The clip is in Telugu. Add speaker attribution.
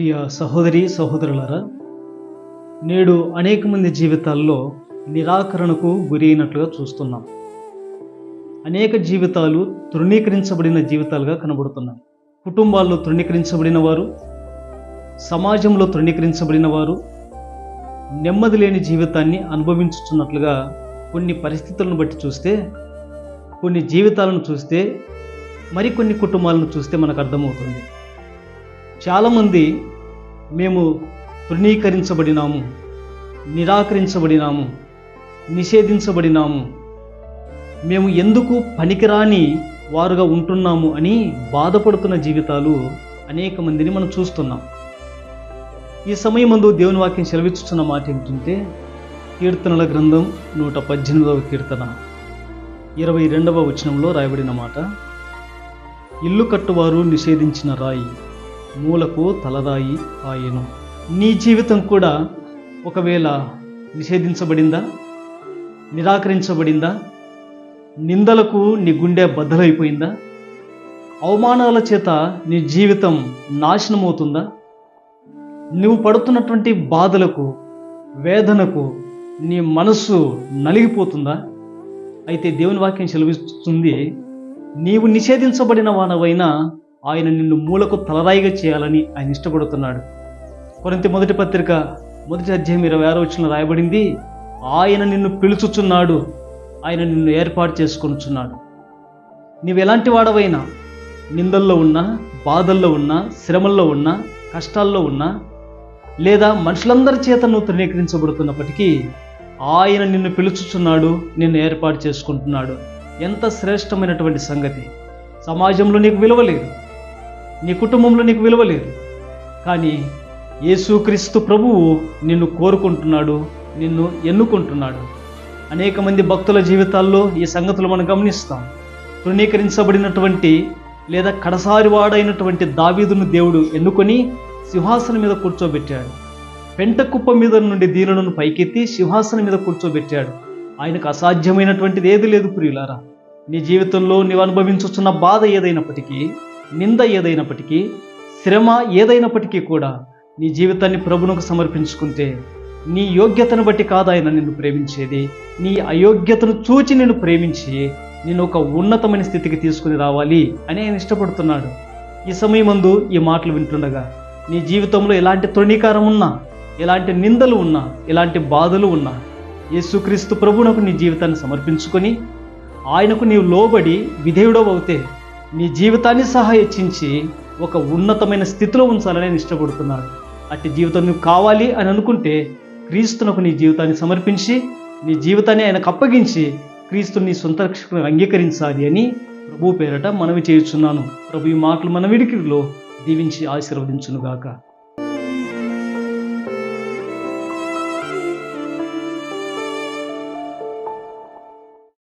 Speaker 1: ప్రియ సహోదరి సహోదరులారా నేడు అనేక మంది జీవితాల్లో నిరాకరణకు గురి అయినట్లుగా చూస్తున్నాం. అనేక జీవితాలు తృణీకరించబడిన జీవితాలుగా కనబడుతున్నాయి. కుటుంబాల్లో తృణీకరించబడిన వారు సమాజంలో తృణీకరించబడిన వారు నెమ్మది లేని జీవితాన్ని అనుభవించుతున్నట్లుగా కొన్ని పరిస్థితులను బట్టి చూస్తే కొన్ని జీవితాలను చూస్తే మరికొన్ని కుటుంబాలను చూస్తే మనకు అర్థమవుతుంది. చాలామంది మేము తృణీకరించబడినాము నిరాకరించబడినాము నిషేధించబడినాము. మేము ఎందుకు పనికిరాని వారుగా ఉంటున్నాము అని బాధపడుతున్న జీవితాలు అనేక మందిని మనం చూస్తున్నాం. ఈ సమయమందు దేవుని వాక్యం సెలవిస్తున్న మాట ఏమిటంటే కీర్తనల గ్రంథం నూట పద్దెనిమిదవ కీర్తన ఇరవై రెండవ వచనంలో రాయబడిన మాట ఇల్లు కట్టువారు నిషేధించిన రాయి మూలకు తలరాయి ఆయను. నీ జీవితం కూడా ఒకవేళ నిషేధించబడిందా? నిరాకరించబడిందా? నిందలకు నీ గుండె బద్దలైపోయిందా? అవమానాల చేత నీ జీవితం నాశనమవుతుందా? నువ్వు పడుతున్నటువంటి బాధలకు వేదనకు నీ మనస్సు నలిగిపోతుందా? అయితే దేవుని వాక్యం సెలవిస్తుంది నీవు నిషేధించబడిన వానవైనా ఆయన నిన్ను మూలకు తలరాయిగా చేయాలని ఆయన ఇష్టపడుతున్నాడు. కొరింత మొదటి పత్రిక మొదటి అధ్యాయం ఇరవై ఆరు వచ్చిన రాయబడింది ఆయన నిన్ను పిలుచుచున్నాడు ఆయన నిన్ను ఏర్పాటు చేసుకొనుచున్నాడు. నీవు ఎలాంటి వాడవైనా నిందల్లో ఉన్నా బాధల్లో ఉన్నా శ్రమల్లో ఉన్నా కష్టాల్లో ఉన్నా లేదా మనుషులందరి చేత నువ్వు తృణీకరించబడుతున్నప్పటికీ ఆయన నిన్ను పిలుచుచున్నాడు నిన్ను ఏర్పాటు చేసుకుంటున్నాడు. ఎంత శ్రేష్టమైనటువంటి సంగతి. సమాజంలో నీకు విలువ లేదు. నీ కుటుంబంలో నీకు విలువ లేదు. కానీ యేసుక్రీస్తు ప్రభువు నిన్ను కోరుకుంటున్నాడు నిన్ను ఎన్నుకుంటున్నాడు. అనేక మంది భక్తుల జీవితాల్లో ఈ సంగతులు మనం గమనిస్తాం. తృణీకరించబడినటువంటి లేదా కడసారి వాడైనటువంటి దావీదును దేవుడు ఎన్నుకొని సింహాసనం మీద కూర్చోబెట్టాడు. పెంట కుప్ప మీద నుండి దీనులను పైకెత్తి సింహాసనం మీద కూర్చోబెట్టాడు. ఆయనకు అసాధ్యమైనటువంటిది ఏది లేదు ప్రియులారా. నీ జీవితంలో నీవు అనుభవించుతున్న బాధ ఏదైనప్పటికీ నింద ఏదైనప్పటికీ శ్రమ ఏదైనప్పటికీ కూడా నీ జీవితాన్ని ప్రభునకు సమర్పించుకుంటే నీ యోగ్యతను బట్టి కాదు ఆయన నిన్ను ప్రేమించేది. నీ అయోగ్యతను చూచి నిన్ను ప్రేమించి నేను ఒక ఉన్నతమైన స్థితికి తీసుకుని రావాలి అని ఆయన ఇష్టపడుతున్నాడు. ఈ సమయమందు ఈ మాటలు వింటుండగా నీ జీవితంలో ఎలాంటి తృణీకారం ఉన్నా ఎలాంటి నిందలు ఉన్నా ఎలాంటి బాధలు ఉన్నా యేసుక్రీస్తు ప్రభునకు నీ జీవితాన్ని సమర్పించుకొని ఆయనకు నీవు లోబడి విధేయుడవు అవుతే నీ జీవితాన్ని సహా హెచ్చించి ఒక ఉన్నతమైన స్థితిలో ఉంచాలని నేను ఇష్టపడుతున్నాను. అట్టి జీవితం నువ్వు కావాలి అని అనుకుంటే క్రీస్తునకు నీ జీవితాన్ని సమర్పించి నీ జీవితాన్ని ఆయనకు అప్పగించి క్రీస్తుని నీ సొంత రక్షకులను అంగీకరించాలి అని ప్రభు పేరట మనవి చేయుచున్నాను. ప్రభు ఈ మాటలు మన విడికిలో దీవించి ఆశీర్వదించునుగాక.